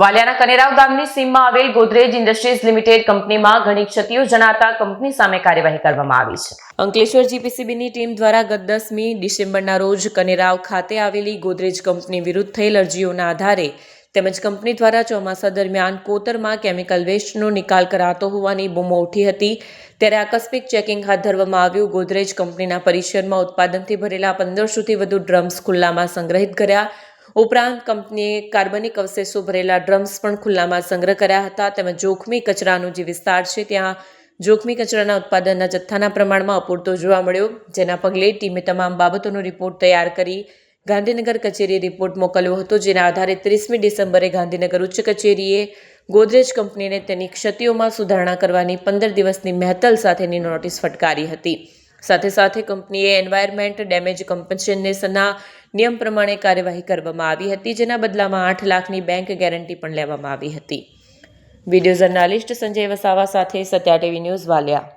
વાલિયાના કનેરાવ ગામની સીમમાં આવેલ ગોદરેજ ઇન્ડસ્ટ્રીઝ લિમિટેડ કંપનીમાં ઘણી ક્ષતિઓ જણાતા કંપની સામે કાર્યવાહી કરવામાં આવી છે. અંકલેશ્વર જીપીસીબીની ટીમ દ્વારા ગત દસમી ડિસેમ્બરના રોજ કનેરાવ ખાતે આવેલી ગોદરેજ કંપની વિરુદ્ધ થયેલ અરજીઓના આધારે તેમજ કંપની દ્વારા ચોમાસા દરમિયાન કોતરમાં કેમિકલ વેસ્ટનો નિકાલ કરાતો હોવાની બૂમો ઉઠી હતી. ત્યારે આકસ્મિક ચેકિંગ હાથ ધરવામાં આવ્યું. ગોદરેજ કંપનીના પરિસરમાં ઉત્પાદનથી ભરેલા પંદરસોથી વધુ ડ્રમ્સ ખુલ્લામાં સંગ્રહિત કર્યા. ઉપરાંત કંપનીએ કાર્બનિક અવશેષો ભરેલા ડ્રમ્સ પણ ખુલ્લામાં સંગ્રહ કર્યા હતા. તેમજ જોખમી કચરાનો જે વિસ્તાર છે, ત્યાં જોખમી કચરાના ઉત્પાદનના જથ્થાના પ્રમાણમાં અપૂરતો જોવા મળ્યો. જેના પગલે ટીમે તમામ બાબતોનો રિપોર્ટ તૈયાર કરી ગાંધીનગર કચેરીએ રિપોર્ટ મોકલ્યો હતો. જેના આધારે ત્રીસમી ડિસેમ્બરે ગાંધીનગર ઉચ્ચ કચેરીએ ગોદરેજ કંપનીને તેની ક્ષતિઓમાં સુધારણા કરવાની પંદર દિવસની મહેતલ સાથેની નોટિસ ફટકારી હતી. સાથે સાથે કંપનીએ એન્વાયરમેન્ટ ડેમેજ કમ્પન્સેશનના નિયમ પ્રમાણે કાર્યવાહી કરવામાં આવી હતી, જેના બદલામાં આઠ લાખની બેંક ગેરંટી પણ લેવામાં આવી હતી. વીડિયો જર્નાલિસ્ટ સંજય વસાવા સાથે સત્યા ટીવી ન્યૂઝ વાલિયા.